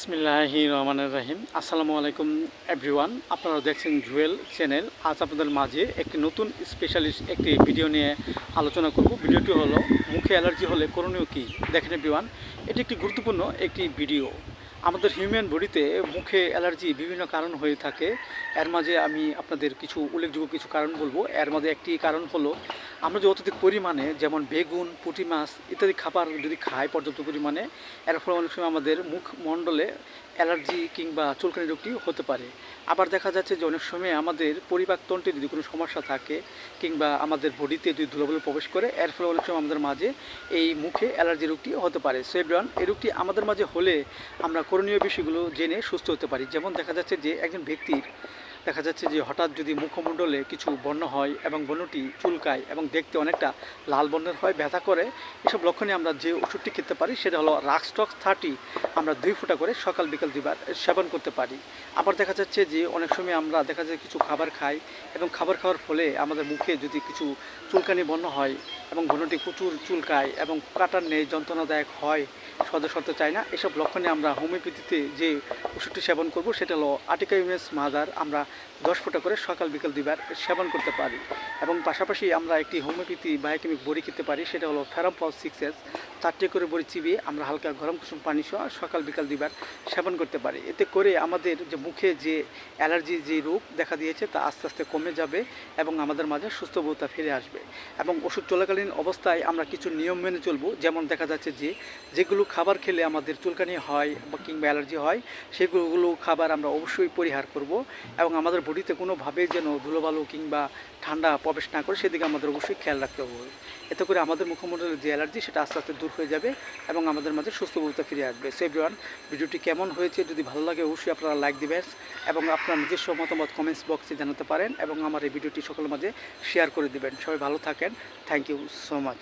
বিসমিল্লাহি রহমানের রাহিম আসসালামু আলাইকুম এভরিওয়ান আপনারা দেখছেন জুয়েল চ্যানেল আজ আপনাদের মাঝে একটি নতুন স্পেশালিস্ট একটি ভিডিও নিয়ে আলোচনা করব। ভিডিওটি হলো, মুখে অ্যালার্জি হলে করণীয় কী? দেখেন এভরিওয়ান এটি একটি গুরুত্বপূর্ণ একটি ভিডিও আমাদের হিউম্যান বডিতে মুখে অ্যালার্জি বিভিন্ন কারণ হয়ে থাকে। এর মাঝে আমি আপনাদের কিছু উল্লেখযোগ্য কিছু কারণ বলব। এর মাঝে একটি কারণ হলো, আমরা যে অত্যধিক পরিমাণে যেমন বেগুন, পুঁটি মাছ ইত্যাদি খাবার যদি খাই পর্যাপ্ত পরিমাণে, এর ফলে অনেক সময় আমাদের মুখ মণ্ডলে অ্যালার্জি কিংবা চুলকানি রোগটি হতে পারে। আবার দেখা যাচ্ছে যে অনেক সময় আমাদের পরিপাকতন্ত্রে যদি কোনো সমস্যা থাকে কিংবা আমাদের বডিতে যদি ধুলোবালু প্রবেশ করে, এর ফলে অনেক সময় আমাদের মাঝে এই মুখে অ্যালার্জি রোগটি হতে পারে। সো এভরিওয়ান এই রোগটি আমাদের মাঝে হলে আমরা করণীয় বিষয়গুলো জেনে সুস্থ হতে পারি। যেমন দেখা যাচ্ছে যে একজন ব্যক্তির দেখা যাচ্ছে যে হঠাৎ যদি মুখমণ্ডলে কিছু বর্ণ হয় এবং বর্ণটি চুলকায় এবং দেখতে অনেকটা লাল বর্ণের হয়, ব্যথা করে, এসব লক্ষণে আমরা যে ওষুধটি খেতে পারি সেটা হলো রাক্সটক্স থার্টি আমরা দুই ফোঁটা করে সকাল, বিকাল দুইবার সেবন করতে পারি। আবার দেখা যাচ্ছে যে অনেক সময় আমরা দেখা যায় কিছু খাবার খাই এবং খাবার খাওয়ার ফলে আমাদের মুখে যদি কিছু চুলকানি বর্ণ হয় এবং বর্ণটি প্রচুর চুলকায় এবং কাটার নেই যন্ত্রণাদায়ক হয় সদা সরতে চায় না, এসব লক্ষণে আমরা হোমিওপ্যাথিতে যে ওষুধটি সেবন করব সেটা হলো আটিকা ইউএস মাদার আমরা দশ ফোঁটা করে সকাল বিকাল দুইবার সেবন করতে পারি। এবং পাশাপাশি আমরা একটি হোমিওপ্যাথি বায়োকেমিক বড়ি খেতে পারি, সেটা হলো ফেরামপল সিক্স এস চারটে করে বড়ি চিবিয়ে আমরা হালকা গরম কুসুম পানি সহ সকাল বিকাল দুইবার সেবন করতে পারি। এতে করে আমাদের যে মুখে যে অ্যালার্জি যে রোগ দেখা দিয়েছে, তা আস্তে আস্তে কমে যাবে এবং আমাদের মাঝে সুস্থবোধতা ফিরে আসবে। এবং ওষুধ চলাকালীন অবস্থায় আমরা কিছু নিয়ম মেনে চলবো। যেমন দেখা যাচ্ছে যে যেগুলো খাবার খেলে আমাদের চুলকানি হয় বা কিংবা অ্যালার্জি হয়, সেগুলো খাবার আমরা অবশ্যই পরিহার করব এবং আমাদের বডিতে কোনোভাবে যেন ধুলোবালু কিংবা ঠান্ডা প্রবেশ না করে, সেদিকে আমাদের অবশ্যই খেয়াল রাখতে হবে। এতে করে আমাদের মুখমণ্ডলের যে অ্যালার্জি, সেটা আস্তে আস্তে দূর হয়ে যাবে এবং আমাদের মাঝে সুস্থবোধতা ফিরে আসবে। সো এভরিওয়ান ভিডিওটি কেমন হয়েছে, যদি ভালো লাগে, অবশ্যই আপনারা লাইক দিবেন এবং আপনার নিজস্ব মতামত কমেন্টস বক্সে জানাতে পারেন এবং আমার এই ভিডিওটি সকলের মাঝে শেয়ার করে দিবেন। সবাই ভালো থাকেন। Thank you so much